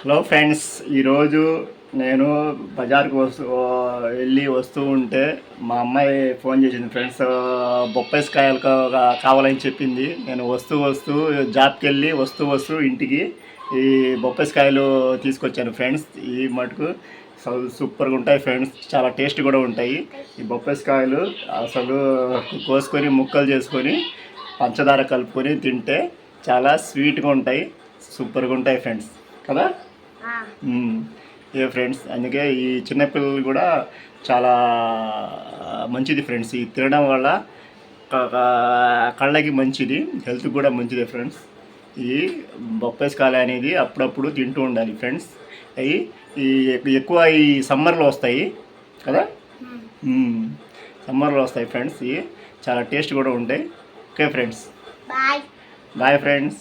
Hello friends ఈరోజు నేను బజార్కి వస్తూ వెళ్ళి వస్తూ ఉంటే మా అమ్మాయి ఫోన్ చేసింది. ఫ్రెండ్స్ బొప్పాయికాయలు కావాలని చెప్పింది. నేను వస్తూ వస్తూ జాబ్కి వెళ్ళి వస్తూ వస్తూ ఇంటికి ఈ బొప్పాయికాయలు తీసుకొచ్చాను ఫ్రెండ్స్. ఈ మటుకు సూపర్గా ఉంటాయి ఫ్రెండ్స్. చాలా టేస్ట్ కూడా ఉంటాయి. ఈ బొప్పాయికాయలు అసలు కోసుకొని ముక్కలు చేసుకొని పంచదార కలుపుకొని తింటే చాలా స్వీట్గా ఉంటాయి. సూపర్గా ఉంటాయి ఫ్రెండ్స్. కదా? ఏ ఫ్రెండ్స్ అందుకే ఈ చిన్నపిల్లలు కూడా చాలా మంచిది ఫ్రెండ్స్. ఇది తినడం వల్ల కళ్ళకి మంచిది హెల్త్ కూడా మంచిది ఫ్రెండ్స్. ఈ బొప్పాయికాయలు అనేది అప్పుడప్పుడు తింటూ ఉండాలి ఫ్రెండ్స్. అవి ఈ ఎక్- ఎక్కువ ఈ సమ్మర్లో వస్తాయి కదా? మ్మ్. సమ్మర్లో వస్తాయి ఫ్రెండ్స్. ఇవి చాలా టేస్ట్ కూడా ఉంటాయి. Okay friends. Bye. Bye friends.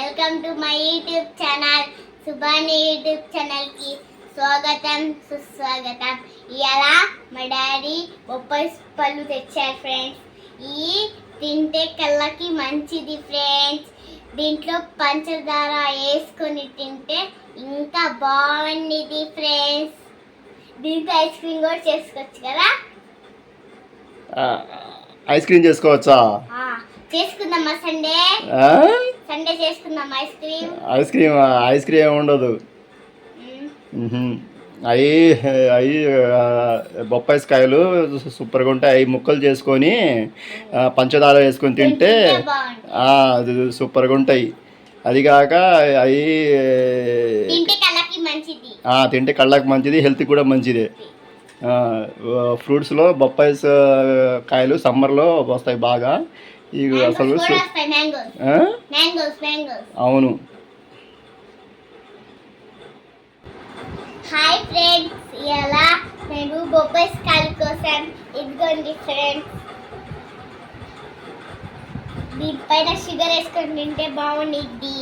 Welcome to my YouTube channel. Subani YouTube ఛానల్కి స్వాగతం సుస్వాగతం. ఇలా మా డాడీ బొప్పాయి పళ్ళు తెచ్చారు ఫ్రెండ్స్. ఈ తింటే కళ్ళకి మంచిది ఫ్రెండ్స్. దీంట్లో పంచదార వేసుకొని తింటే ఇంకా బాగుండిది ఫ్రెండ్స్. దీంతో ఐస్ క్రీమ్ కూడా చేసుకోవచ్చు కదా? ఐస్ క్రీమ్ చేసుకోవచ్చా? చేసుకుందామా సండే? సండే చేసుకుందాం ice cream. Ice cream ice cream ఏమి ఉండదు. అవి అవి బొప్పాయికాయలు సూపర్గా ఉంటాయి. అవి ముక్కలు చేసుకొని పంచదార వేసుకొని తింటే అది సూపర్గా ఉంటాయి. అది కాక అవి తింటే కళ్ళకి మంచిది. హెల్త్కి కూడా మంచిది. ఫ్రూట్స్లో బొప్పాయి కాయలు సమ్మర్లో వస్తాయి బాగా. ఇవి అసలు అవును. హాయ్ ఫ్రెండ్స్ ఇలా నేను బొబ్బాయి స్కాల్ కోసం ఇదిగోండి ఫ్రెండ్స్ దీనిపైన షుగర్ వేసుకొని తింటే బాగుండిద్ది.